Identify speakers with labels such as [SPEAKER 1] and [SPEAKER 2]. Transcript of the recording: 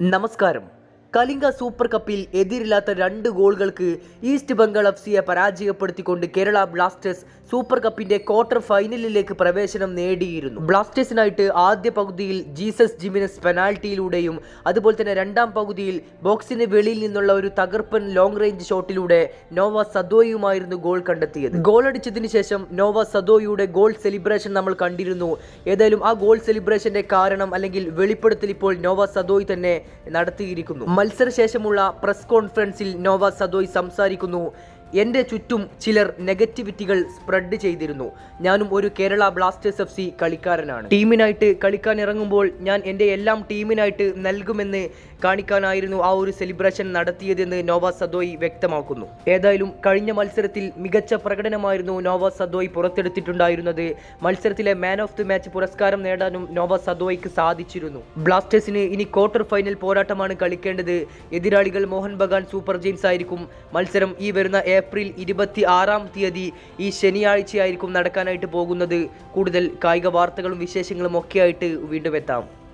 [SPEAKER 1] നമസ്കാരം. കലിംഗ സൂപ്പർ കപ്പിൽ എതിരില്ലാത്ത രണ്ട് ഗോളുകൾക്ക് ഈസ്റ്റ് ബംഗാൾ എഫ് സിയെ പരാജയപ്പെടുത്തിക്കൊണ്ട് കേരള ബ്ലാസ്റ്റേഴ്സ് സൂപ്പർ കപ്പിന്റെ ക്വാർട്ടർ ഫൈനലിലേക്ക് പ്രവേശനം നേടിയിരുന്നു. ബ്ലാസ്റ്റേഴ്സിനായിട്ട് ആദ്യ പകുതിയിൽ ജീസസ് ജിമിനസ് പെനാൽറ്റിയിലൂടെയും അതുപോലെ തന്നെ രണ്ടാം പകുതിയിൽ ബോക്സിന് വെളിയിൽ നിന്നുള്ള ഒരു തകർപ്പൻ ലോങ് റേഞ്ച് ഷോട്ടിലൂടെ നോവ സദോയുമായിരുന്നു ഗോൾ കണ്ടെത്തിയത്. ഗോൾ അടിച്ചതിന് ശേഷം നോവ സദോയുടെ ഗോൾ സെലിബ്രേഷൻ നമ്മൾ കണ്ടിരുന്നു. ഏതായാലും ആ ഗോൾ സെലിബ്രേഷന്റെ കാരണം അല്ലെങ്കിൽ വെളിപ്പെടുത്തൽ ഇപ്പോൾ നോവ സദോയ് തന്നെ നടത്തിയിരിക്കുന്നു. മത്സരശേഷമുള്ള പ്രസ് കോൺഫറൻസിൽ നോവ സദോയ് സംസാരിക്കുന്നു. എന്റെ ചുറ്റും ചിലർ നെഗറ്റിവിറ്റികൾ സ്പ്രെഡ് ചെയ്തിരുന്നു. ഞാനും ഒരു കേരള ബ്ലാസ്റ്റേഴ്സ് എഫ് സി കളിക്കാരനാണ്. ടീമിനായിട്ട് കളിക്കാൻ ഇറങ്ങുമ്പോൾ ഞാൻ എന്റെ എല്ലാം ടീമിനായിട്ട് നൽകുമെന്ന് കാണിക്കാനായിരുന്നു ആ ഒരു സെലിബ്രേഷൻ നടത്തിയതെന്ന് നോവ സദോയ് വ്യക്തമാക്കുന്നു. ഏതായാലും കഴിഞ്ഞ മത്സരത്തിൽ മികച്ച പ്രകടനമായിരുന്നു നോവ സദോയ് പുറത്തെടുത്തിട്ടുണ്ടായിരുന്നത്. മത്സരത്തിലെ മാൻ ഓഫ് ദി മാച്ച് പുരസ്കാരം നേടാനും നോവ സദോയ്ക്ക് സാധിച്ചിരുന്നു. ബ്ലാസ്റ്റേഴ്സിന് ഇനി ക്വാർട്ടർ ഫൈനൽ പോരാട്ടമാണ് കളിക്കേണ്ടത്. എതിരാളികൾ മോഹൻ ബഗാൻ സൂപ്പർ ജെയിംസ് ആയിരിക്കും. മത്സരം ഈ വരുന്ന ഏപ്രിൽ ഇരുപത്തി ആറാം തീയതി ഈ ശനിയാഴ്ചയായിരിക്കും നടക്കാനായിട്ട് പോകുന്നത്. കൂടുതൽ കായിക വാർത്തകളും വിശേഷങ്ങളും ഒക്കെയായിട്ട് വീണ്ടും എത്താം.